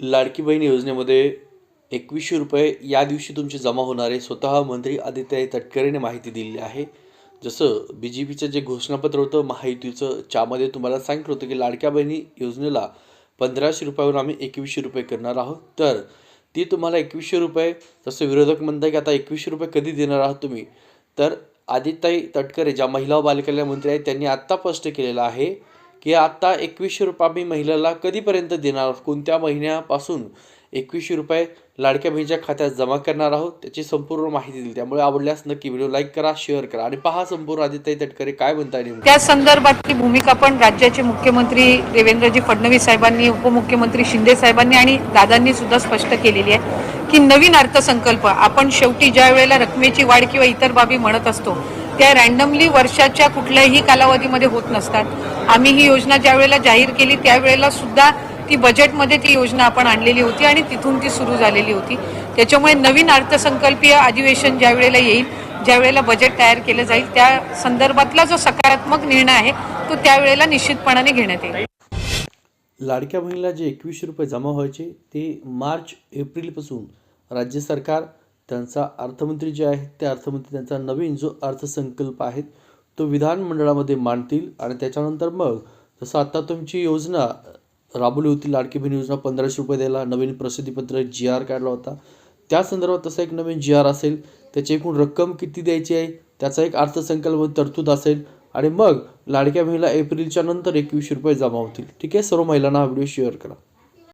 लाडकी बहीण योजनेमध्ये एकवीसशे रुपये या दिवशी तुमचे जमा होणारे स्वतः मंत्री आदित्य तटकरेने माहिती दिलेली आहे. जसं बी जे पीचं जे घोषणापत्र होतं महायुतीचं त्यामध्ये तुम्हाला सांगितलं होतं की लाडक्या बहिणी योजनेला पंधराशे रुपयावरून आम्ही एकवीसशे रुपये करणार आहोत. तर ती तुम्हाला एकवीसशे रुपये जसं विरोधक म्हणतात की आता एकवीसशे रुपये कधी देणार आहात तुम्ही? तर आदित्य तटकरे ज्या महिला व बालकल्याण मंत्री आहेत त्यांनी आत्ता स्पष्ट केलेलं आहे की आत्ता एकवीसशे रुपये आम्ही महिलाला कधीपर्यंत देणार आहोत? कोणत्या महिन्यापासून एकवीसशे रुपये लाडक्या बहिणीच्या खात्यात जमा करणार आहोत? त्याची संपूर्ण माहिती दिली. त्यामुळे आवडल्यास नक्की व्हिडिओ लाईक करा शेअर करा आणि पहा संपूर्ण आदित्य तटकरे काय म्हणता येईल त्या संदर्भातली भूमिका पण राज्याचे मुख्यमंत्री देवेंद्रजी फडणवीस साहेबांनी उपमुख्यमंत्री शिंदे साहेबांनी आणि दादांनी सुद्धा स्पष्ट केलेली आहे की नवीन अर्थसंकल्प आपण शेवटी ज्या वेळेला रकमेची वाढ किंवा इतर बाबी म्हणत असतो त्या रँडमली वर्षाच्या कुठल्याही कालावधीमध्ये होत नसतात. आम्ही ही योजना ज्यावेळेला जाहीर केली त्यावेळेला सुद्धा ती बजेटमध्ये ती योजना आपण आणलेली होती आणि तिथून ती सुरू झालेली होती. त्याच्यामुळे नवीन अर्थसंकल्पीय अधिवेशन ज्या वेळेला येईल ज्या वेळेला बजेट तयार केलं जाईल त्या संदर्भातला जो सकारात्मक निर्णय आहे तो त्यावेळेला निश्चितपणाने घेण्यात येईल. लाडक्या बहिणीला जे एकवीसशे रुपये जमा व्हायचे ते मार्च एप्रिलपासून राज्य सरकार त्यांचा अर्थमंत्री जे आहेत ते अर्थमंत्री त्यांचा नवीन जो अर्थसंकल्प आहे तो विधानमंडळामध्ये मांडतील आणि त्याच्यानंतर मग जसं आता तुमची योजना राबवली होती लाडकी बहीण योजना पंधराशे रुपये द्यायला नवीन प्रसिद्धीपत्र जी आर काढला होता. त्या संदर्भात तसा एक नवीन जी आर असेल त्याची एकूण रक्कम किती द्यायची आहे त्याचा एक अर्थसंकल्प तरतूद असेल आणि मग लाडक्या बहिणीला एप्रिलच्या नंतर एकवीसशे रुपये जमा होतील. ठीक आहे? सर्व महिलांना हा व्हिडिओ शेअर करा.